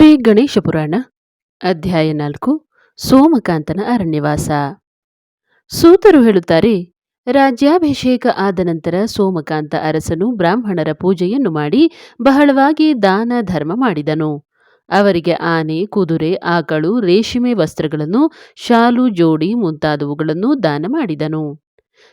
ಶ್ರೀ ಗಣೇಶ ಪುರಾಣ, ಅಧ್ಯಾಯ ನಾಲ್ಕು, ಸೋಮಕಾಂತನ ಅರಣ್ಯವಾಸ. ಸೂತರು ಹೇಳುತ್ತಾರೆ, ರಾಜ್ಯಾಭಿಷೇಕ ಆದ ನಂತರ ಸೋಮಕಾಂತ ಅರಸನು ಬ್ರಾಹ್ಮಣರ ಪೂಜೆಯನ್ನು ಮಾಡಿ ಬಹಳವಾಗಿ ದಾನ ಧರ್ಮ ಮಾಡಿದನು. ಅವರಿಗೆ ಆನೆ, ಕುದುರೆ, ಆಕಳು, ರೇಷ್ಮೆ ವಸ್ತ್ರಗಳನ್ನು, ಶಾಲು, ಜೋಡಿ ಮುಂತಾದವುಗಳನ್ನು ದಾನ ಮಾಡಿದನು.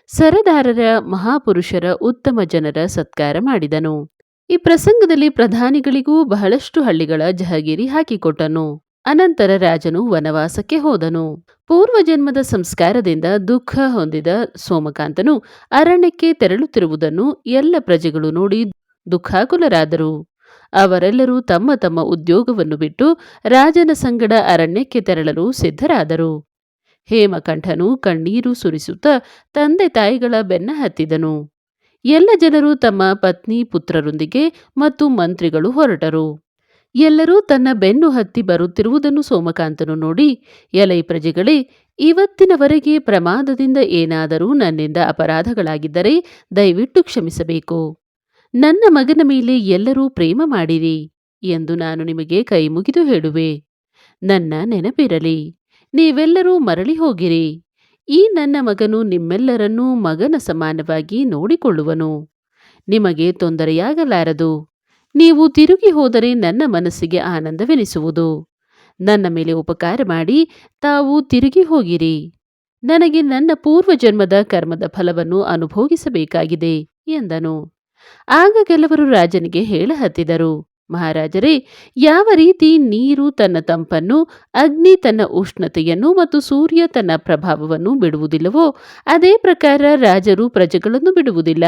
ಸರದಾರರ ಮಹಾಪುರುಷರ ಉತ್ತಮ ಜನರ ಸತ್ಕಾರ ಮಾಡಿದನು. ಈ ಪ್ರಸಂಗದಲ್ಲಿ ಪ್ರಧಾನಿಗಳಿಗೂ ಬಹಳಷ್ಟು ಹಳ್ಳಿಗಳ ಜಹಗೀರಿ ಹಾಕಿಕೊಟ್ಟನು. ಅನಂತರ ರಾಜನು ವನವಾಸಕ್ಕೆ ಹೋದನು. ಪೂರ್ವಜನ್ಮದ ಸಂಸ್ಕಾರದಿಂದ ದುಃಖ ಹೊಂದಿದ ಸೋಮಕಾಂತನು ಅರಣ್ಯಕ್ಕೆ ತೆರಳುತ್ತಿರುವುದನ್ನು ಎಲ್ಲ ಪ್ರಜೆಗಳು ನೋಡಿ ದುಃಖಾಕುಲರಾದರು. ಅವರೆಲ್ಲರೂ ತಮ್ಮ ತಮ್ಮ ಉದ್ಯೋಗವನ್ನು ಬಿಟ್ಟು ರಾಜನ ಸಂಗಡ ಅರಣ್ಯಕ್ಕೆ ತೆರಳಲು ಸಿದ್ಧರಾದರು. ಹೇಮಕಂಠನು ಕಣ್ಣೀರು ಸುರಿಸುತ್ತಾ ತಂದೆ ತಾಯಿಗಳ ಬೆನ್ನ ಹತ್ತಿದನು. ಎಲ್ಲ ಜನರು ತಮ್ಮ ಪತ್ನಿ ಪುತ್ರರೊಂದಿಗೆ ಮತ್ತು ಮಂತ್ರಿಗಳು ಹೊರಟರು. ಎಲ್ಲರೂ ತನ್ನ ಬೆನ್ನು ಹತ್ತಿ ಬರುತ್ತಿರುವುದನ್ನು ಸೋಮಕಾಂತನು ನೋಡಿ, ಎಲೈ ಪ್ರಜೆಗಳೇ, ಇವತ್ತಿನವರೆಗೆ ಪ್ರಮಾದದಿಂದ ಏನಾದರೂ ನನ್ನಿಂದ ಅಪರಾಧಗಳಾಗಿದ್ದರೆ ದಯವಿಟ್ಟು ಕ್ಷಮಿಸಬೇಕು. ನನ್ನ ಮಗನ ಮೇಲೆ ಎಲ್ಲರೂ ಪ್ರೇಮ ಮಾಡಿರಿ ಎಂದು ನಾನು ನಿಮಗೆ ಕೈ ಮುಗಿದು ಹೇಳುವೆ. ನನ್ನ ನೆನಪಿರಲಿ, ನೀವೆಲ್ಲರೂ ಮರಳಿ ಹೋಗಿರಿ. ಈ ನನ್ನ ಮಗನು ನಿಮ್ಮೆಲ್ಲರನ್ನೂ ಮಗನ ಸಮಾನವಾಗಿ ನೋಡಿಕೊಳ್ಳುವನು. ನಿಮಗೆ ತೊಂದರೆಯಾಗಲಾರದು. ನೀವು ತಿರುಗಿ ಹೋದರೆ ನನ್ನ ಮನಸ್ಸಿಗೆ ಆನಂದವೆನಿಸುವುದು. ನನ್ನ ಮೇಲೆ ಉಪಕಾರ ಮಾಡಿ ತಾವು ತಿರುಗಿ ಹೋಗಿರಿ. ನನಗೆ ನನ್ನ ಪೂರ್ವ ಜನ್ಮದ ಕರ್ಮದ ಫಲವನ್ನು ಅನುಭೋಗಿಸಬೇಕಾಗಿದೆ ಎಂದನು. ಆಗ ಕೆಲವರು ರಾಜನಿಗೆ ಹೇಳಹತ್ತಿದರು. ಮಹಾರಾಜರೇ, ಯಾವ ರೀತಿ ನೀರು ತನ್ನ ತಂಪನ್ನು, ಅಗ್ನಿ ತನ್ನ ಉಷ್ಣತೆಯನ್ನು ಮತ್ತು ಸೂರ್ಯ ತನ್ನ ಪ್ರಭಾವವನ್ನು ಬಿಡುವುದಿಲ್ಲವೋ, ಅದೇ ಪ್ರಕಾರ ರಾಜರು ಪ್ರಜೆಗಳನ್ನು ಬಿಡುವುದಿಲ್ಲ.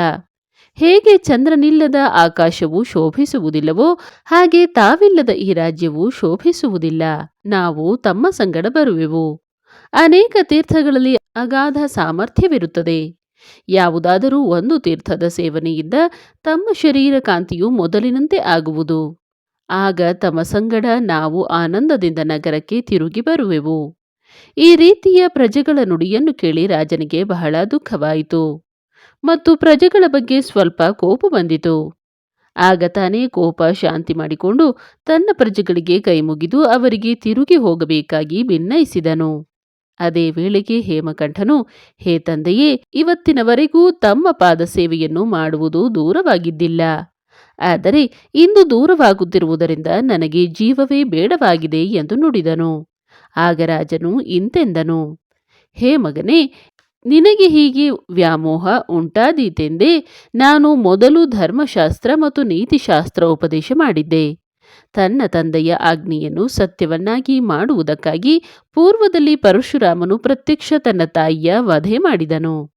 ಹೇಗೆ ಚಂದ್ರನಿಲ್ಲದ ಆಕಾಶವು ಶೋಭಿಸುವುದಿಲ್ಲವೋ, ಹಾಗೆ ತಾವಿಲ್ಲದ ಈ ರಾಜ್ಯವು ಶೋಭಿಸುವುದಿಲ್ಲ. ನಾವು ತಮ್ಮ ಸಂಗಡ ಬರುವೆವು. ಅನೇಕ ತೀರ್ಥಗಳಲ್ಲಿ ಅಗಾಧ ಸಾಮರ್ಥ್ಯವಿರುತ್ತದೆ. ಯಾವುದಾದರೂ ಒಂದು ತೀರ್ಥದ ಸೇವನೆಯಿಂದ ತಮ್ಮ ಶರೀರ ಕಾಂತಿಯು ಮೊದಲಿನಂತೆ ಆಗುವುದು. ಆಗ ತಮ್ಮ ಸಂಗಡ ನಾವು ಆನಂದದಿಂದ ನಗರಕ್ಕೆ ತಿರುಗಿ ಬರುವೆವು. ಈ ರೀತಿಯ ಪ್ರಜೆಗಳ ನುಡಿಯನ್ನು ಕೇಳಿ ರಾಜನಿಗೆ ಬಹಳ ದುಃಖವಾಯಿತು. ಮತ್ತು ಪ್ರಜೆಗಳ ಬಗ್ಗೆ ಸ್ವಲ್ಪ ಕೋಪ ಬಂದಿತು. ಆಗ ತಾನೇ ಕೋಪ ಶಾಂತಿ ಮಾಡಿಕೊಂಡು ತನ್ನ ಪ್ರಜೆಗಳಿಗೆ ಕೈಮುಗಿದು ಅವರಿಗೆ ತಿರುಗಿ ಹೋಗಬೇಕಾಗಿ ಭಿನ್ನಯಿಸಿದನು ಅದೇ ವೇಳೆಗೆ ಹೇಮಕಂಠನು, ಹೇ ತಂದೆಯೇ, ಇವತ್ತಿನವರೆಗೂ ತಮ್ಮ ಪಾದ ಸೇವೆಯನ್ನು ಮಾಡುವುದು ದೂರವಾಗಿದ್ದಿಲ್ಲ. ಆದರೆ ಇಂದು ದೂರವಾಗುತ್ತಿರುವುದರಿಂದ ನನಗೆ ಜೀವವೇ ಬೇಡವಾಗಿದೆ ಎಂದು ನುಡಿದನು. ಆಗ ರಾಜನು ಇಂತೆಂದನು, ಹೇ ಮಗನೇ, ನಿನಗೆ ಹೀಗೆ ವ್ಯಾಮೋಹ ಉಂಟಾದೀತೆಂದೇ, ನಾನು ಮೊದಲು ಧರ್ಮಶಾಸ್ತ್ರ ಮತ್ತು ನೀತಿಶಾಸ್ತ್ರ ಉಪದೇಶ ಮಾಡಿದ್ದೆ. ತನ್ನ ತಂದೆಯ ಆಜ್ಞೆಯನ್ನು ಸತ್ಯವನ್ನಾಗಿ ಮಾಡುವುದಕ್ಕಾಗಿ ಪೂರ್ವದಲ್ಲಿ ಪರಶುರಾಮನು ಪ್ರತ್ಯಕ್ಷ ತನ್ನ ತಾಯಿಯ ವಧೆ ಮಾಡಿದನು.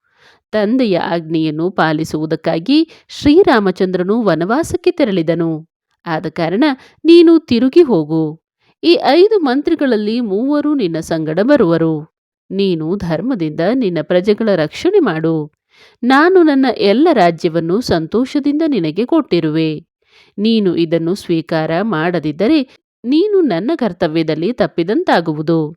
ತಂದೆಯ ಆಜ್ಞೆಯನ್ನು ಪಾಲಿಸುವುದಕ್ಕಾಗಿ ಶ್ರೀರಾಮಚಂದ್ರನು ವನವಾಸಕ್ಕೆ ತೆರಳಿದನು. ಆದ ಕಾರಣ ನೀನು ತಿರುಗಿ ಹೋಗು. ಈ ಐದು ಮಂತ್ರಿಗಳಲ್ಲಿ ಮೂವರು ನಿನ್ನ ಸಂಗಡ ಬರುವರು. ನೀನು ಧರ್ಮದಿಂದ ನಿನ್ನ ಪ್ರಜೆಗಳ ರಕ್ಷಣೆ ಮಾಡು. ನಾನು ನನ್ನ ಎಲ್ಲ ರಾಜ್ಯವನ್ನು ಸಂತೋಷದಿಂದ ನಿನಗೆ ಕೊಟ್ಟಿರುವೆ. ನೀನು ಇದನ್ನು ಸ್ವೀಕಾರ ಮಾಡದಿದ್ದರೆ ನೀನು ನನ್ನ ಕರ್ತವ್ಯದಲ್ಲಿ ತಪ್ಪಿದಂತಾಗುವುದು.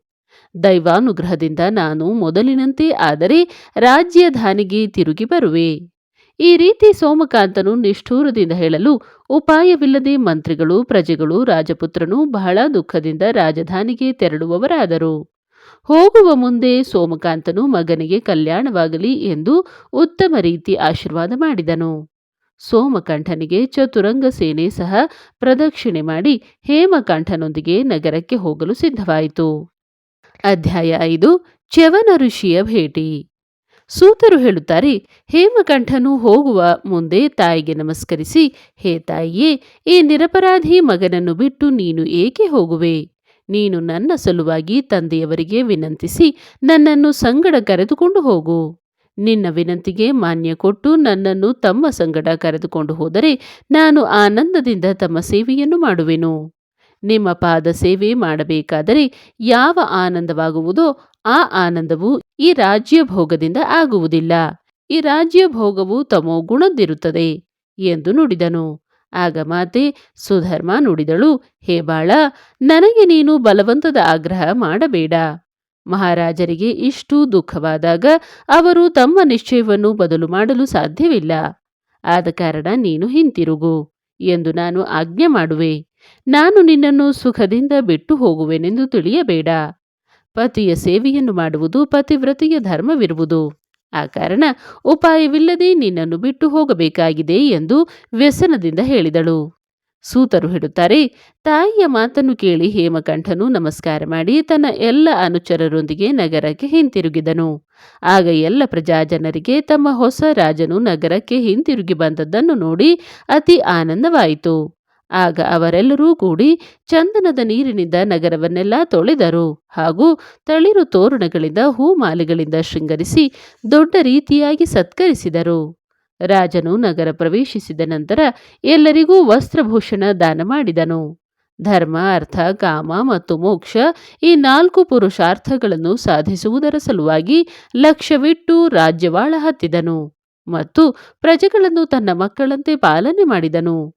ದೈವಾನುಗ್ರಹದಿಂದ ನಾನು ಮೊದಲಿನಂತೆ ಆದರೆ ರಾಜ್ಯಧಾನಿಗೆ ತಿರುಗಿ ಬರುವೆ. ಈ ರೀತಿ ಸೋಮಕಾಂತನು ನಿಷ್ಠೂರದಿಂದ ಹೇಳಲು ಉಪಾಯವಿಲ್ಲದೆ ಮಂತ್ರಿಗಳು, ಪ್ರಜೆಗಳು, ರಾಜಪುತ್ರನು ಬಹಳ ದುಃಖದಿಂದ ರಾಜಧಾನಿಗೆ ತೆರಳುವವರಾದರು. ಹೋಗುವ ಮುಂದೆ ಸೋಮಕಾಂತನು ಮಗನಿಗೆ ಕಲ್ಯಾಣವಾಗಲಿ ಎಂದು ಉತ್ತಮ ರೀತಿ ಆಶೀರ್ವಾದ ಮಾಡಿದನು. ಸೋಮಕಂಠನಿಗೆ ಚತುರಂಗ ಸೇನೆ ಸಹ ಪ್ರದಕ್ಷಿಣೆ ಮಾಡಿ ಹೇಮಕಂಠನೊಂದಿಗೆ ನಗರಕ್ಕೆ ಹೋಗಲು ಸಿದ್ಧವಾಯಿತು. ಅಧ್ಯಾಯ ಐದು, ಚ್ಯವನ ಋಷಿಯ ಭೇಟಿ. ಸೂತರು ಹೇಳುತ್ತಾರೆ, ಹೇಮಕಂಠನು ಹೋಗುವ ಮುಂದೆ ತಾಯಿಗೆ ನಮಸ್ಕರಿಸಿ, ಹೇ ತಾಯಿಯೇ, ಈ ನಿರಪರಾಧಿ ಮಗನನ್ನು ಬಿಟ್ಟು ನೀನು ಏಕೆ ಹೋಗುವೆ? ನೀನು ನನ್ನ ಸಲುವಾಗಿ ತಂದೆಯವರಿಗೆ ವಿನಂತಿಸಿ ನನ್ನನ್ನು ಸಂಗಡ ಕರೆದುಕೊಂಡು ಹೋಗು. ನಿನ್ನ ವಿನಂತಿಗೆ ಮಾನ್ಯ ಕೊಟ್ಟು ನನ್ನನ್ನು ತಮ್ಮ ಸಂಗಡ ಕರೆದುಕೊಂಡು ಹೋದರೆ ನಾನು ಆನಂದದಿಂದ ತಮ್ಮ ಸೇವೆಯನ್ನು ಮಾಡುವೆನು. ನಿಮ್ಮ ಪಾದ ಸೇವೆ ಮಾಡಬೇಕಾದರೆ ಯಾವ ಆನಂದವಾಗುವುದೋ ಆ ಆನಂದವು ಈ ರಾಜ್ಯ ಭೋಗದಿಂದ ಆಗುವುದಿಲ್ಲ. ಈ ರಾಜ್ಯ ಭೋಗವು ತಮೋ ಗುಣದ್ದಿರುತ್ತದೆ ಎಂದು ನುಡಿದನು. ಆಗ ಮಾತೆ, ಸುಧರ್ಮ ನುಡಿದಳು, ಹೇ ಬಾಳ, ನನಗೆ ನೀನು ಬಲವಂತದ ಆಗ್ರಹ ಮಾಡಬೇಡ. ಮಹಾರಾಜರಿಗೆ ಇಷ್ಟು ದುಃಖವಾದಾಗ ಅವರು ತಮ್ಮ ನಿಶ್ಚಯವನ್ನು ಬದಲು ಮಾಡಲು ಸಾಧ್ಯವಿಲ್ಲ. ಆದ ಕಾರಣ ನೀನು ಹಿಂತಿರುಗು ಎಂದು ನಾನು ಆಜ್ಞೆ ಮಾಡುವೆ. ನಾನು ನಿನ್ನನ್ನು ಸುಖದಿಂದ ಬಿಟ್ಟು ಹೋಗುವೆನೆಂದು ತಿಳಿಯಬೇಡ. ಪತಿಯ ಸೇವೆಯನ್ನು ಮಾಡುವುದು ಪತಿವ್ರತೆಯ ಧರ್ಮವಿರುವುದು. ಆ ಕಾರಣ ಉಪಾಯವಿಲ್ಲದೆ ನಿನ್ನನ್ನು ಬಿಟ್ಟು ಹೋಗಬೇಕಾಗಿದೆ ಎಂದು ವ್ಯಸನದಿಂದ ಹೇಳಿದಳು. ಸೂತರು ಹೇಳುತ್ತಾರೆ, ತಾಯಿಯ ಮಾತನ್ನು ಕೇಳಿ ಹೇಮಕಂಠನು ನಮಸ್ಕಾರ ಮಾಡಿ ತನ್ನ ಎಲ್ಲ ಅನುಚರರೊಂದಿಗೆ ನಗರಕ್ಕೆ ಹಿಂತಿರುಗಿದನು. ಆಗ ಎಲ್ಲ ಪ್ರಜಾಜನರಿಗೆ ತಮ್ಮ ಹೊಸ ರಾಜನು ನಗರಕ್ಕೆ ಹಿಂತಿರುಗಿ ಬಂದದ್ದನ್ನು ನೋಡಿ ಅತಿ ಆನಂದವಾಯಿತು. ಆಗ ಅವರೆಲ್ಲರೂ ಕೂಡಿ ಚಂದನದ ನೀರಿನಿಂದ ನಗರವನ್ನೆಲ್ಲ ತೊಳೆದರು. ಹಾಗೂ ತಳಿರು ತೋರಣಗಳಿಂದ ಹೂಮಾಲೆಗಳಿಂದ ಶೃಂಗರಿಸಿ ದೊಡ್ಡ ರೀತಿಯಾಗಿ ಸತ್ಕರಿಸಿದರು. ರಾಜನು ನಗರ ಪ್ರವೇಶಿಸಿದ ನಂತರ ಎಲ್ಲರಿಗೂ ವಸ್ತ್ರಭೂಷಣ ದಾನ ಮಾಡಿದನು. ಧರ್ಮ, ಅರ್ಥ, ಕಾಮ ಮತ್ತು ಮೋಕ್ಷ ಈ ನಾಲ್ಕು ಪುರುಷಾರ್ಥಗಳನ್ನು ಸಾಧಿಸುವುದರ ಸಲುವಾಗಿ ಲಕ್ಷ್ಯವಿಟ್ಟು ರಾಜ್ಯವಾಳ ಹತ್ತಿದನು ಮತ್ತು ಪ್ರಜೆಗಳನ್ನು ತನ್ನ ಮಕ್ಕಳಂತೆ ಪಾಲನೆ ಮಾಡಿದನು.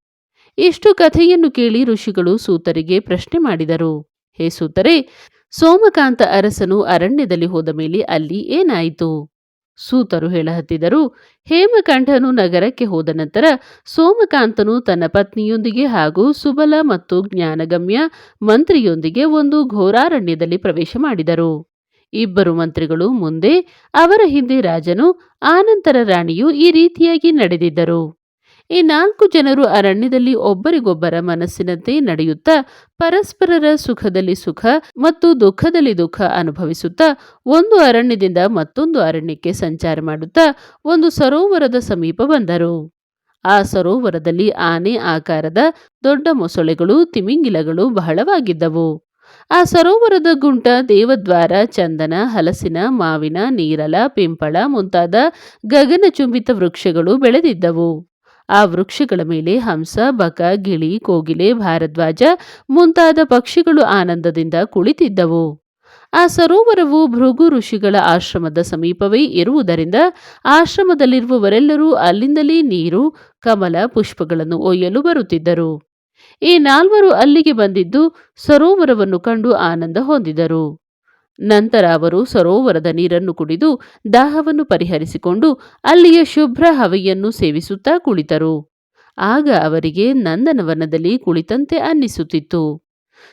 ಇಷ್ಟು ಕಥೆಯನ್ನು ಕೇಳಿ ಋಷಿಗಳು ಸೂತರಿಗೆ ಪ್ರಶ್ನೆ ಮಾಡಿದರು. ಹೇ ಸೂತರೆ, ಸೋಮಕಾಂತ ಅರಸನು ಅರಣ್ಯದಲ್ಲಿ ಹೋದ ಮೇಲೆ ಅಲ್ಲಿ ಏನಾಯಿತು? ಸೂತರು ಹೇಳಹತ್ತಿದರು, ಹೇಮಕಂಠನು ನಗರಕ್ಕೆ ಹೋದ ನಂತರ ಸೋಮಕಾಂತನು ತನ್ನ ಪತ್ನಿಯೊಂದಿಗೆ ಹಾಗೂ ಸುಬಲ ಮತ್ತು ಜ್ಞಾನಗಮ್ಯ ಮಂತ್ರಿಯೊಂದಿಗೆ ಒಂದು ಘೋರಾರಣ್ಯದಲ್ಲಿ ಪ್ರವೇಶ ಮಾಡಿದರು. ಇಬ್ಬರು ಮಂತ್ರಿಗಳು ಮುಂದೆ ಅವರ ಹಿಂದೆ ರಾಜನು, ಆನಂತರ ರಾಣಿಯು ಈ ರೀತಿಯಾಗಿ ನಡೆದಿದ್ದರು. ಈ ನಾಲ್ಕು ಜನರು ಅರಣ್ಯದಲ್ಲಿ ಒಬ್ಬರಿಗೊಬ್ಬರ ಮನಸ್ಸಿನಂತೆ ನಡೆಯುತ್ತಾ ಪರಸ್ಪರರ ಸುಖದಲ್ಲಿ ಸುಖ ಮತ್ತು ದುಃಖದಲ್ಲಿ ದುಃಖ ಅನುಭವಿಸುತ್ತಾ ಒಂದು ಅರಣ್ಯದಿಂದ ಮತ್ತೊಂದು ಅರಣ್ಯಕ್ಕೆ ಸಂಚಾರ ಮಾಡುತ್ತಾ ಒಂದು ಸರೋವರದ ಸಮೀಪ ಬಂದರು. ಆ ಸರೋವರದಲ್ಲಿ ಆನೆ ಆಕಾರದ ದೊಡ್ಡ ಮೊಸಳೆಗಳು, ತಿಮಿಂಗಿಲಗಳು ಬಹಳವಾಗಿದ್ದವು. ಆ ಸರೋವರದ ಗುಂಟ ದೇವದ್ವಾರ, ಚಂದನ, ಹಲಸಿನ, ಮಾವಿನ, ನೀರಲ, ಪಿಂಪಳ ಮುಂತಾದ ಗಗನಚುಂಬಿತ ವೃಕ್ಷಗಳು ಬೆಳೆದಿದ್ದವು. ಆ ವೃಕ್ಷಗಳ ಮೇಲೆ ಹಂಸ, ಬಕ, ಗಿಳಿ, ಕೋಗಿಲೆ, ಭಾರದ್ವಾಜ ಮುಂತಾದ ಪಕ್ಷಿಗಳು ಆನಂದದಿಂದ ಕುಳಿತಿದ್ದವು. ಆ ಸರೋವರವು ಭೃಗು ಋಷಿಗಳ ಆಶ್ರಮದ ಸಮೀಪವೇ ಇರುವುದರಿಂದ ಆಶ್ರಮದಲ್ಲಿರುವವರೆಲ್ಲರೂ ಅಲ್ಲಿಂದಲೇ ನೀರು, ಕಮಲ, ಪುಷ್ಪಗಳನ್ನು ಒಯ್ಯಲು ಬರುತ್ತಿದ್ದರು. ಈ ನಾಲ್ವರು ಅಲ್ಲಿಗೆ ಬಂದಿದ್ದು ಸರೋವರವನ್ನು ಕಂಡು ಆನಂದ ಹೊಂದಿದರು. ನಂತರ ಅವರು ಸರೋವರದ ನೀರನ್ನು ಕುಡಿದು ದಾಹವನ್ನು ಪರಿಹರಿಸಿಕೊಂಡು ಅಲ್ಲಿಯ ಶುಭ್ರ ಹವೆಯನ್ನು ಸೇವಿಸುತ್ತಾ ಕುಳಿತರು. ಆಗ ಅವರಿಗೆ ನಂದನವನದಲ್ಲಿ ಕುಳಿತಂತೆ ಅನ್ನಿಸುತ್ತಿತ್ತು.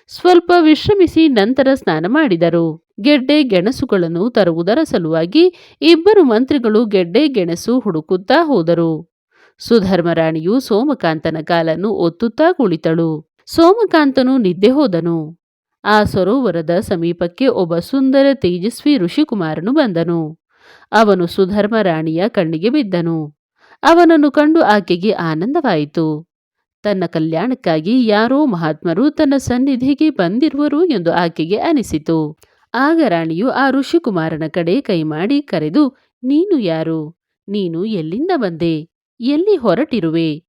ಸ್ವಲ್ಪ ವಿಶ್ರಮಿಸಿ ನಂತರ ಸ್ನಾನ ಮಾಡಿದರು. ಗೆಡ್ಡೆ ಗೆಣಸುಗಳನ್ನು ತರುವುದರ ಸಲುವಾಗಿ ಇಬ್ಬರು ಮಂತ್ರಿಗಳು ಗೆಡ್ಡೆ ಗೆಣಸು ಹುಡುಕುತ್ತಾ ಹೋದರು. ಸುಧರ್ಮರಾಣಿಯು ಸೋಮಕಾಂತನ ಕಾಲನ್ನು ಒತ್ತುತ್ತಾ ಕುಳಿತಳು. ಸೋಮಕಾಂತನು ನಿದ್ದೆ ಹೋದನು. ಆ ಸರೋವರದ ಸಮೀಪಕ್ಕೆ ಒಬ್ಬ ಸುಂದರ ತೇಜಸ್ವಿ ಋಷಿಕುಮಾರನು ಬಂದನು. ಅವನು ಸುಧರ್ಮ ರಾಣಿಯ ಕಣ್ಣಿಗೆ ಬಿದ್ದನು. ಅವನನ್ನು ಕಂಡು ಆಕೆಗೆ ಆನಂದವಾಯಿತು. ತನ್ನ ಕಲ್ಯಾಣಕ್ಕಾಗಿ ಯಾರೋ ಮಹಾತ್ಮರು ತನ್ನ ಸನ್ನಿಧಿಗೆ ಬಂದಿರುವರು ಎಂದು ಆಕೆಗೆ ಅನಿಸಿತು. ಆಗ ರಾಣಿಯು ಆ ಋಷಿಕುಮಾರನ ಕಡೆ ಕೈಮಾಡಿ ಕರೆದು, ನೀನು ಯಾರು? ನೀನು ಎಲ್ಲಿಂದ ಬಂದೆ? ಎಲ್ಲಿ ಹೊರಟಿರುವೆ?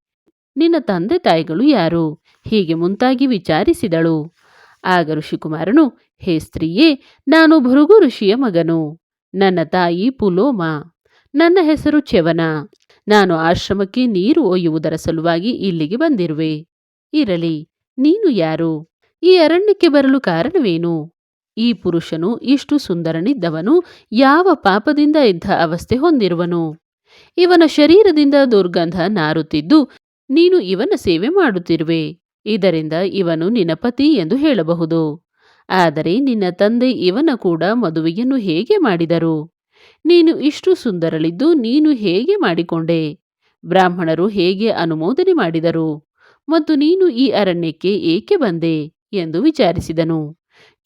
ನಿನ್ನ ತಂದೆ ತಾಯಿಗಳು ಯಾರು? ಹೀಗೆ ಮುಂತಾಗಿ ವಿಚಾರಿಸಿದಳು. ಆಗ ಋಷಿಕುಮಾರನು, ಹೇ ಸ್ತ್ರೀಯೇ, ನಾನು ಭೃಗು ಋಷಿಯ ಮಗನು. ನನ್ನ ತಾಯಿ ಪುಲೋಮ. ನನ್ನ ಹೆಸರು ಚ್ಯವನ. ನಾನು ಆಶ್ರಮಕ್ಕೆ ನೀರು ಒಯ್ಯುವುದರ ಸಲುವಾಗಿ ಇಲ್ಲಿಗೆ ಬಂದಿರುವೆ. ಇರಲಿ, ನೀನು ಯಾರು? ಈ ಅರಣ್ಯಕ್ಕೆ ಬರಲು ಕಾರಣವೇನು? ಈ ಪುರುಷನು ಇಷ್ಟು ಸುಂದರನಿದ್ದವನು, ಯಾವ ಪಾಪದಿಂದ ಇದ್ದ ಅವಸ್ಥೆ ಹೊಂದಿರುವನು? ಇವನ ಶರೀರದಿಂದ ದುರ್ಗಂಧ ನಾರುತ್ತಿದ್ದು, ನೀನು ಇವನ ಸೇವೆ ಮಾಡುತ್ತಿರುವೆ. ಇದರಿಂದ ಇವನು ನಿನ್ನ ಪತಿ ಎಂದು ಹೇಳಬಹುದು. ಆದರೆ ನಿನ್ನ ತಂದೆ ಇವನ ಕೂಡ ಮದುವೆಯನ್ನು ಹೇಗೆ ಮಾಡಿದರು? ನೀನು ಇಷ್ಟು ಸುಂದರಳಿದ್ದು ನೀನು ಹೇಗೆ ಮಾಡಿಕೊಂಡೆ? ಬ್ರಾಹ್ಮಣರು ಹೇಗೆ ಅನುಮೋದನೆ ಮಾಡಿದರು? ಮತ್ತು ನೀನು ಈ ಅರಣ್ಯಕ್ಕೆ ಏಕೆ ಬಂದೆ? ಎಂದು ವಿಚಾರಿಸಿದನು.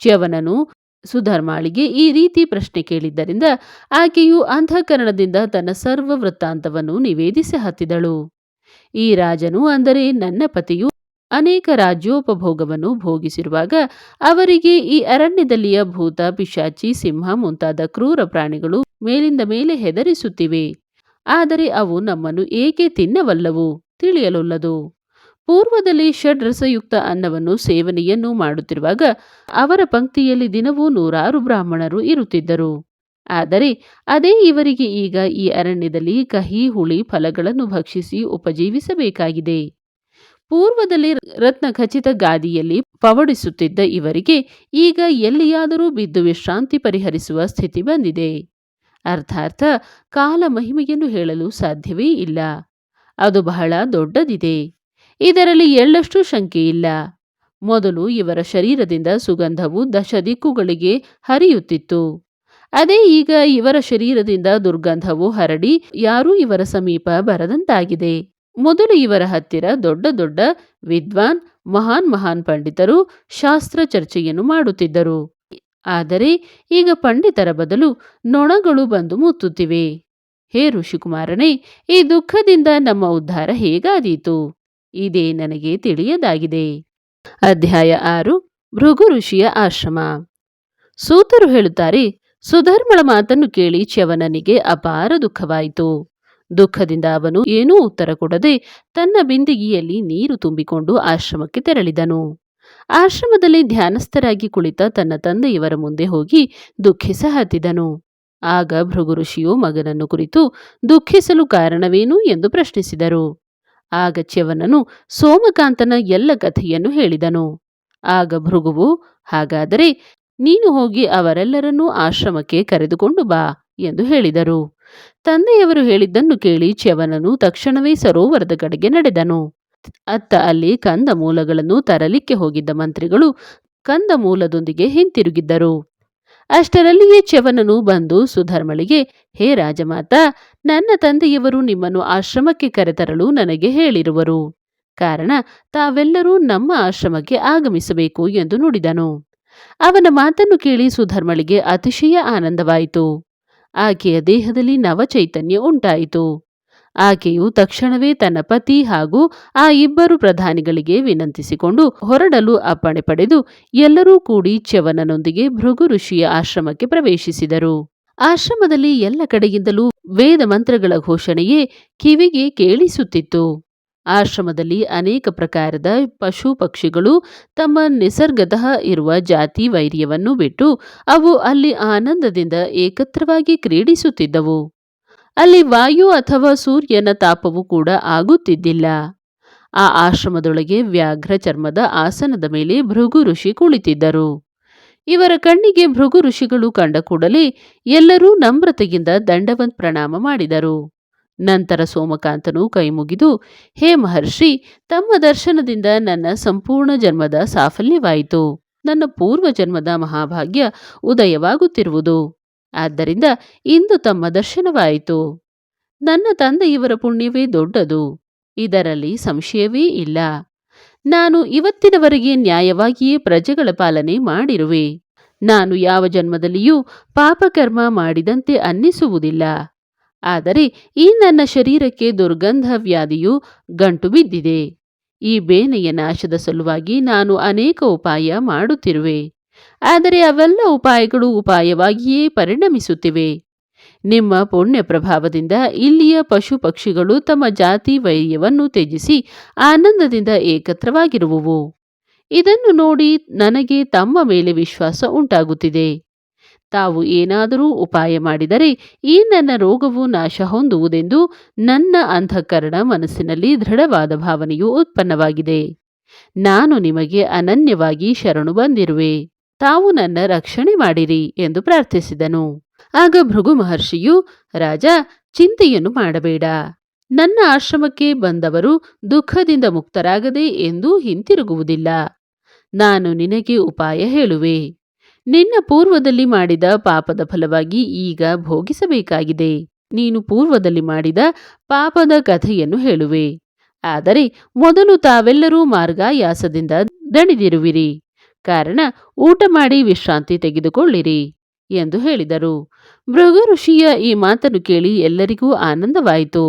ಚ್ಯವನನು ಸುಧರ್ಮಾಳಿಗೆ ಈ ರೀತಿ ಪ್ರಶ್ನೆ ಕೇಳಿದ್ದರಿಂದ ಆಕೆಯು ಅಂತಃಕರಣದಿಂದ ತನ್ನ ಸರ್ವ ವೃತ್ತಾಂತವನ್ನು ನಿವೇದಿಸಿ ಹತ್ತಿದಳು. ಈ ರಾಜನು ಅಂದರೆ ನನ್ನ ಪತಿಯು ಅನೇಕ ರಾಜ್ಯೋಪಭೋಗವನ್ನು ಭೋಗಿಸಿರುವಾಗ ಅವರಿಗೆ ಈ ಅರಣ್ಯದಲ್ಲಿಯ ಭೂತ, ಪಿಶಾಚಿ, ಸಿಂಹ ಮುಂತಾದ ಕ್ರೂರ ಪ್ರಾಣಿಗಳು ಮೇಲಿಂದ ಮೇಲೆ ಹೆದರಿಸುತ್ತಿವೆ. ಆದರೆ ಅವು ನಮ್ಮನ್ನು ಏಕೆ ತಿನ್ನವಲ್ಲವು ತಿಳಿಯಲೊಲ್ಲದು. ಪೂರ್ವದಲ್ಲಿ ಷಡ್ರಸಯುಕ್ತ ಅನ್ನವನ್ನು ಸೇವನೆಯನ್ನು ಮಾಡುತ್ತಿರುವಾಗ ಅವರ ಪಂಕ್ತಿಯಲ್ಲಿ ದಿನವೂ ನೂರಾರು ಬ್ರಾಹ್ಮಣರು ಇರುತ್ತಿದ್ದರು. ಆದರೆ ಅದೇ ಇವರಿಗೆ ಈಗ ಈ ಅರಣ್ಯದಲ್ಲಿ ಕಹಿ, ಹುಳಿ, ಫಲಗಳನ್ನು ಭಕ್ಷಿಸಿ ಉಪಜೀವಿಸಬೇಕಾಗಿದೆ. ಪೂರ್ವದಲ್ಲಿ ರತ್ನ ಖಚಿತ ಗಾದಿಯಲ್ಲಿ ಪವಡಿಸುತ್ತಿದ್ದ ಇವರಿಗೆ ಈಗ ಎಲ್ಲಿಯಾದರೂ ಬಿದ್ದು ವಿಶ್ರಾಂತಿ ಪರಿಹರಿಸುವ ಸ್ಥಿತಿ ಬಂದಿದೆ. ಅರ್ಥಾರ್ಥ, ಕಾಲ ಮಹಿಮೆಯನ್ನು ಹೇಳಲು ಸಾಧ್ಯವೇ ಇಲ್ಲ. ಅದು ಬಹಳ ದೊಡ್ಡದಿದೆ. ಇದರಲ್ಲಿ ಎಳ್ಳಷ್ಟು ಶಂಕೆಯಿಲ್ಲ ಮೊದಲು ಇವರ ಶರೀರದಿಂದ ಸುಗಂಧವು ದಶ ದಿಕ್ಕುಗಳಿಗೆ ಹರಿಯುತ್ತಿತ್ತು. ಅದೇ ಈಗ ಇವರ ಶರೀರದಿಂದ ದುರ್ಗಂಧವು ಹರಡಿ ಯಾರೂ ಇವರ ಸಮೀಪ ಬರದಂತಾಗಿದೆ. ಮೊದಲು ಇವರ ಹತ್ತಿರ ದೊಡ್ಡ ದೊಡ್ಡ ವಿದ್ವಾನ್, ಮಹಾನ್ ಮಹಾನ್ ಪಂಡಿತರು ಶಾಸ್ತ್ರ ಚರ್ಚೆಯನ್ನು ಮಾಡುತ್ತಿದ್ದರು. ಆದರೆ ಈಗ ಪಂಡಿತರ ಬದಲು ನೊಣಗಳು ಬಂದು ಮುತ್ತುತ್ತಿವೆ. ಹೇ ಋಷಿಕುಮಾರನೇ, ಈ ದುಃಖದಿಂದ ನಮ್ಮ ಉದ್ಧಾರ ಹೇಗಾದೀತು? ಇದೇ ನನಗೆ ತಿಳಿಯದಾಗಿದೆ. ಅಧ್ಯಾಯ ಆರು, ಭೃಗು ಋಷಿಯ ಆಶ್ರಮ. ಸೂತರು ಹೇಳುತ್ತಾರೆ, ಸುಧರ್ಮಳ ಮಾತನ್ನು ಕೇಳಿ ಚ್ಯವನನಿಗೆ ಅಪಾರ ದುಃಖವಾಯಿತು. ದುಃಖದಿಂದ ಅವನು ಏನೂ ಉತ್ತರ ಕೊಡದೆ ತನ್ನ ಬಿಂದಿಗೆಯಲ್ಲಿ ನೀರು ತುಂಬಿಕೊಂಡು ಆಶ್ರಮಕ್ಕೆ ತೆರಳಿದನು. ಆಶ್ರಮದಲ್ಲಿ ಧ್ಯಾನಸ್ಥರಾಗಿ ಕುಳಿತ ತನ್ನ ತಂದೆಯವರ ಮುಂದೆ ಹೋಗಿ ದುಃಖಿಸಹತ್ತಿದನು ಆಗ ಭೃಗು ಋಷಿಯು ಮಗನನ್ನು ಕುರಿತು ದುಃಖಿಸಲು ಕಾರಣವೇನು ಎಂದು ಪ್ರಶ್ನಿಸಿದರು. ಆಗ ಚ್ಯವನನು ಸೋಮಕಾಂತನ ಎಲ್ಲ ಕಥೆಯನ್ನು ಹೇಳಿದನು. ಆಗ ಭೃಗುವು, ಹಾಗಾದರೆ ನೀನು ಹೋಗಿ ಅವರೆಲ್ಲರನ್ನೂ ಆಶ್ರಮಕ್ಕೆ ಕರೆದುಕೊಂಡು ಬಾ ಎಂದು ಹೇಳಿದರು. ತಂದೆಯವರು ಹೇಳಿದ್ದನ್ನು ಕೇಳಿ ಚ್ಯವನನು ತಕ್ಷಣವೇ ಸರೋವರದ ಕಡೆಗೆ ನಡೆದನು. ಅತ್ತ ಅಲ್ಲಿ ಕಂದ ಮೂಲಗಳನ್ನು ತರಲಿಕ್ಕೆ ಹೋಗಿದ್ದ ಮಂತ್ರಿಗಳು ಕಂದ ಮೂಲದೊಂದಿಗೆ ಹಿಂತಿರುಗಿದ್ದರು. ಅಷ್ಟರಲ್ಲಿಯೇ ಚ್ಯವನನು ಬಂದು ಸುಧರ್ಮಳಿಗೆ, ಹೇ ರಾಜಮಾತ, ನನ್ನ ತಂದೆಯವರು ನಿಮ್ಮನ್ನು ಆಶ್ರಮಕ್ಕೆ ಕರೆತರಲು ನನಗೆ ಹೇಳಿರುವರು. ಕಾರಣ, ತಾವೆಲ್ಲರೂ ನಮ್ಮ ಆಶ್ರಮಕ್ಕೆ ಆಗಮಿಸಬೇಕು ಎಂದು ನುಡಿದನು. ಅವನ ಮಾತನ್ನು ಕೇಳಿ ಸುಧರ್ಮಳಿಗೆ ಅತಿಶಯ ಆನಂದವಾಯಿತು. ಆಕೆಯ ದೇಹದಲ್ಲಿ ನವಚೈತನ್ಯ ಉಂಟಾಯಿತು. ಆಕೆಯು ತಕ್ಷಣವೇ ತನ್ನ ಪತಿ ಹಾಗೂ ಆ ಇಬ್ಬರು ಪ್ರಧಾನಿಗಳಿಗೆ ವಿನಂತಿಸಿಕೊಂಡು ಹೊರಡಲು ಅಪ್ಪಣೆ ಪಡೆದು ಎಲ್ಲರೂ ಕೂಡಿ ಚ್ಯವನನೊಂದಿಗೆ ಭೃಗು ಋಷಿಯ ಆಶ್ರಮಕ್ಕೆ ಪ್ರವೇಶಿಸಿದರು. ಆಶ್ರಮದಲ್ಲಿ ಎಲ್ಲ ಕಡೆಯಿಂದಲೂ ವೇದ ಮಂತ್ರಗಳ ಘೋಷಣೆಯೇ ಕಿವಿಗೆ ಕೇಳಿಸುತ್ತಿತ್ತು. ಆಶ್ರಮದಲ್ಲಿ ಅನೇಕ ಪ್ರಕಾರದ ಪಶು ಪಕ್ಷಿಗಳು ತಮ್ಮ ನಿಸರ್ಗದ ಇರುವ ಜಾತಿ ವೈರ್ಯವನ್ನು ಬಿಟ್ಟು ಅವು ಅಲ್ಲಿ ಆನಂದದಿಂದ ಏಕತ್ರವಾಗಿ ಕ್ರೀಡಿಸುತ್ತಿದ್ದವು. ಅಲ್ಲಿ ವಾಯು ಅಥವಾ ಸೂರ್ಯನ ತಾಪವು ಕೂಡ ಆಗುತ್ತಿದ್ದಿಲ್ಲ. ಆ ಆಶ್ರಮದೊಳಗೆ ವ್ಯಾಘ್ರ ಚರ್ಮದ ಆಸನದ ಮೇಲೆ ಭೃಗು ಋಷಿ ಕುಳಿತಿದ್ದರು. ಇವರ ಕಣ್ಣಿಗೆ ಭೃಗು ಋಷಿಗಳು ಕಂಡ ಕೂಡಲೇ ಎಲ್ಲರೂ ನಮ್ರತೆಯಿಂದ ದಂಡವತ್ ಪ್ರಣಾಮ ಮಾಡಿದರು. ನಂತರ ಸೋಮಕಾಂತನು ಕೈಮುಗಿದು ಹೇ ಮಹರ್ಷಿ, ತಮ್ಮ ದರ್ಶನದಿಂದ ನನ್ನ ಸಂಪೂರ್ಣ ಜನ್ಮದ ಸಾಫಲ್ಯವಾಯಿತು. ನನ್ನ ಪೂರ್ವ ಜನ್ಮದ ಮಹಾಭಾಗ್ಯ ಉದಯವಾಗುತ್ತಿರುವುದು. ಆದ್ದರಿಂದ ಇಂದು ತಮ್ಮ ದರ್ಶನವಾಯಿತು. ನನ್ನ ತಂದೆಯವರ ಪುಣ್ಯವೇ ದೊಡ್ಡದು. ಇದರಲ್ಲಿ ಸಂಶಯವೇ ಇಲ್ಲ. ನಾನು ಇವತ್ತಿನವರೆಗೆ ನ್ಯಾಯವಾಗಿಯೇ ಪ್ರಜೆಗಳ ಪಾಲನೆ ಮಾಡಿರುವೆ. ನಾನು ಯಾವ ಜನ್ಮದಲ್ಲಿಯೂ ಪಾಪಕರ್ಮ ಮಾಡಿದಂತೆ ಅನ್ನಿಸುವುದಿಲ್ಲ. ಆದರೆ ಈ ನನ್ನ ಶರೀರಕ್ಕೆ ದುರ್ಗಂಧ ವ್ಯಾಧಿಯು ಗಂಟು ಬಿದ್ದಿದೆ. ಈ ಬೇನೆಯ ನಾಶದ ಸಲುವಾಗಿ ನಾನು ಅನೇಕ ಉಪಾಯ ಮಾಡುತ್ತಿರುವೆ. ಆದರೆ ಅವೆಲ್ಲ ಉಪಾಯಗಳು ಉಪಾಯವಾಗಿಯೇ ಪರಿಣಮಿಸುತ್ತಿವೆ. ನಿಮ್ಮ ಪುಣ್ಯ ಪ್ರಭಾವದಿಂದ ಇಲ್ಲಿಯ ಪಶು ಪಕ್ಷಿಗಳು ತಮ್ಮ ಜಾತಿ ವೈರ್ಯವನ್ನು ತ್ಯಜಿಸಿ ಆನಂದದಿಂದ ಏಕತ್ರವಾಗಿರುವುವು. ಇದನ್ನು ನೋಡಿ ನನಗೆ ತಮ್ಮ ಮೇಲೆ ವಿಶ್ವಾಸ ಉಂಟಾಗುತ್ತಿದೆ. ತಾವು ಏನಾದರೂ ಉಪಾಯ ಮಾಡಿದರೆ ಈ ನನ್ನ ರೋಗವು ನಾಶ ಹೊಂದುವುದೆಂದು ನನ್ನ ಅಂಧಕರಣ ಮನಸ್ಸಿನಲ್ಲಿ ದೃಢವಾದ ಭಾವನೆಯು ಉತ್ಪನ್ನವಾಗಿದೆ. ನಾನು ನಿಮಗೆ ಅನನ್ಯವಾಗಿ ಶರಣು ಬಂದಿರುವೆ. ತಾವು ನನ್ನ ರಕ್ಷಣೆ ಮಾಡಿರಿ ಎಂದು ಪ್ರಾರ್ಥಿಸಿದನು. ಆಗ ಭೃಗು ಮಹರ್ಷಿಯು, ರಾಜ, ಚಿಂತೆಯನ್ನು ಮಾಡಬೇಡ. ನನ್ನ ಆಶ್ರಮಕ್ಕೆ ಬಂದವರು ದುಃಖದಿಂದ ಮುಕ್ತರಾಗದೆ ಎಂದೂ ಹಿಂತಿರುಗುವುದಿಲ್ಲ. ನಾನು ನಿನಗೆ ಉಪಾಯ ಹೇಳುವೆ. ನಿನ್ನ ಪೂರ್ವದಲ್ಲಿ ಮಾಡಿದ ಪಾಪದ ಫಲವಾಗಿ ಈಗ ಭೋಗಿಸಬೇಕಾಗಿದೆ. ನೀನು ಪೂರ್ವದಲ್ಲಿ ಮಾಡಿದ ಪಾಪದ ಕಥೆಯನ್ನು ಹೇಳುವೆ. ಆದರೆ ಮೊದಲು ತಾವೆಲ್ಲರೂ ಮಾರ್ಗಾಯಾಸದಿಂದ ದಣಿದಿರುವಿರಿ. ಕಾರಣ ಊಟ ಮಾಡಿ ವಿಶ್ರಾಂತಿ ತೆಗೆದುಕೊಳ್ಳಿರಿ ಎಂದು ಹೇಳಿದರು. ಭೃಗು ಋಷಿಯ ಈ ಮಾತನ್ನು ಕೇಳಿ ಎಲ್ಲರಿಗೂ ಆನಂದವಾಯಿತು.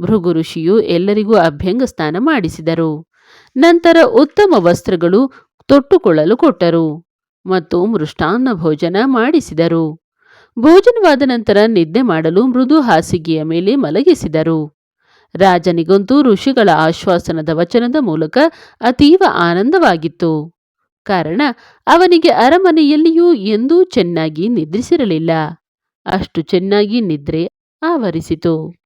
ಭೃಗು ಋಷಿಯು ಎಲ್ಲರಿಗೂ ಅಭ್ಯಂಗ ಸ್ನಾನ ಮಾಡಿಸಿದರು. ನಂತರ ಉತ್ತಮ ವಸ್ತ್ರಗಳು ತೊಟ್ಟುಕೊಳ್ಳಲು ಕೊಟ್ಟರು. ಮತ್ತು ಮೃಷ್ಟಾನ್ನ ಭೋಜನ ಮಾಡಿಸಿದರು. ಭೋಜನವಾದ ನಂತರ ನಿದ್ದೆ ಮಾಡಲು ಮೃದು ಹಾಸಿಗೆಯ ಮೇಲೆ ಮಲಗಿಸಿದರು. ರಾಜನಿಗಂತೂ ಋಷಿಗಳ ಆಶ್ವಾಸನದ ವಚನದ ಮೂಲಕ ಅತೀವ ಆನಂದವಾಗಿತ್ತು. ಕಾರಣ, ಅವನಿಗೆ ಅರಮನೆಯಲ್ಲಿಯೂ ಎಂದೂ ಚೆನ್ನಾಗಿ ನಿದ್ರಿಸಿರಲಿಲ್ಲ. ಅಷ್ಟು ಚೆನ್ನಾಗಿ ನಿದ್ರೆ ಆವರಿಸಿತು.